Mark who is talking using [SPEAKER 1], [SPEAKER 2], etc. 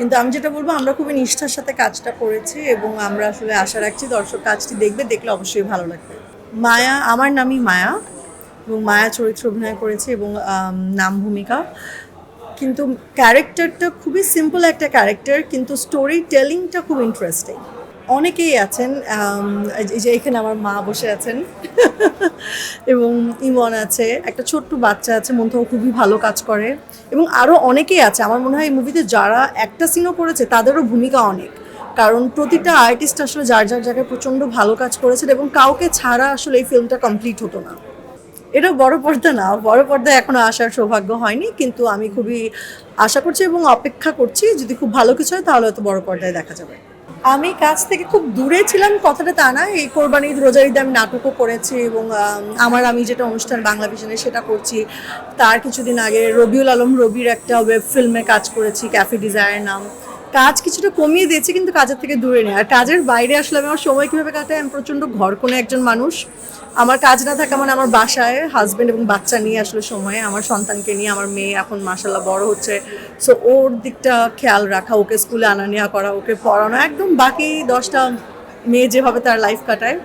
[SPEAKER 1] কিন্তু আমি যেটা বলব, আমরা খুবই নিষ্ঠার সাথে কাজটা করেছি এবং আমরা আসলে আশা রাখছি দর্শক কাজটি দেখবে, দেখলে অবশ্যই ভালো লাগবে। মায়া, আমার নামই মায়া এবং মায়া চরিত্র অভিনয় করেছে এবং নাম ভূমিকা। কিন্তু ক্যারেক্টারটা খুবই সিম্পল একটা ক্যারেক্টার, কিন্তু স্টোরি টেলিংটা খুব ইন্টারেস্টিং অনেকেই আছেন যে এখানে আমার মা বসে আছেন। এবং ইমন আছে, একটা ছোট্ট বাচ্চা আছে মন্থাও খুবই ভালো কাজ করে। এবং আরও অনেকেই আছে, আমার মনে হয় এই মুভিতে যারা একটা সিনও করেছে, তাদেরও ভূমিকা অনেক। কারণ প্রতিটা আর্টিস্ট আসলে যার যার জায়গায় প্রচণ্ড ভালো কাজ করেছেন এবং কাউকে ছাড়া আসলে এই ফিল্মটা কমপ্লিট হতো না। এটা বড় পর্দা না, বড় পর্দায় এখনও আসার সৌভাগ্য হয়নি, কিন্তু আমি খুবই আশা করছি এবং অপেক্ষা করছি, যদি খুব ভালো কিছু হয় তাহলে হয়তো বড় পর্দায় দেখা যাবে। আমি কাজ থেকে খুব দূরে ছিলাম, কথাটা তা না। এই কোরবানি রোজার ঈদে আমি নাটকও করেছি এবং আমার, আমি যেটা অনুষ্ঠান বাংলা ভিশনে সেটা করছি। তার কিছুদিন আগে রবিউল আলম রবির একটা ওয়েব ফিল্মে কাজ করেছি ক্যাফে ডিজায়ার নাম। কাজ কিছুটা কমিয়ে দিয়েছে, কিন্তু কাজের থেকে দূরে নেই। আর কাজের বাইরে আসলে আমি আমার সময় কীভাবে কাটাই? আমি প্রচণ্ড ঘর কোনো একজন মানুষ। আমার কাজ না থাকা মানে আমার বাসায় হাজব্যান্ড এবং বাচ্চা নিয়ে আসলে সময়, আমার সন্তানকে নিয়ে, আমার মেয়ে এখন মাসাল্লাহ বড় হচ্ছে। সো ওর দিকটা খেয়াল রাখা, ওকে স্কুলে আনা নেওয়া করা, ওকে পড়ানো, একদম বাকি দশটা মেয়ে যেভাবে তার লাইফ কাটায়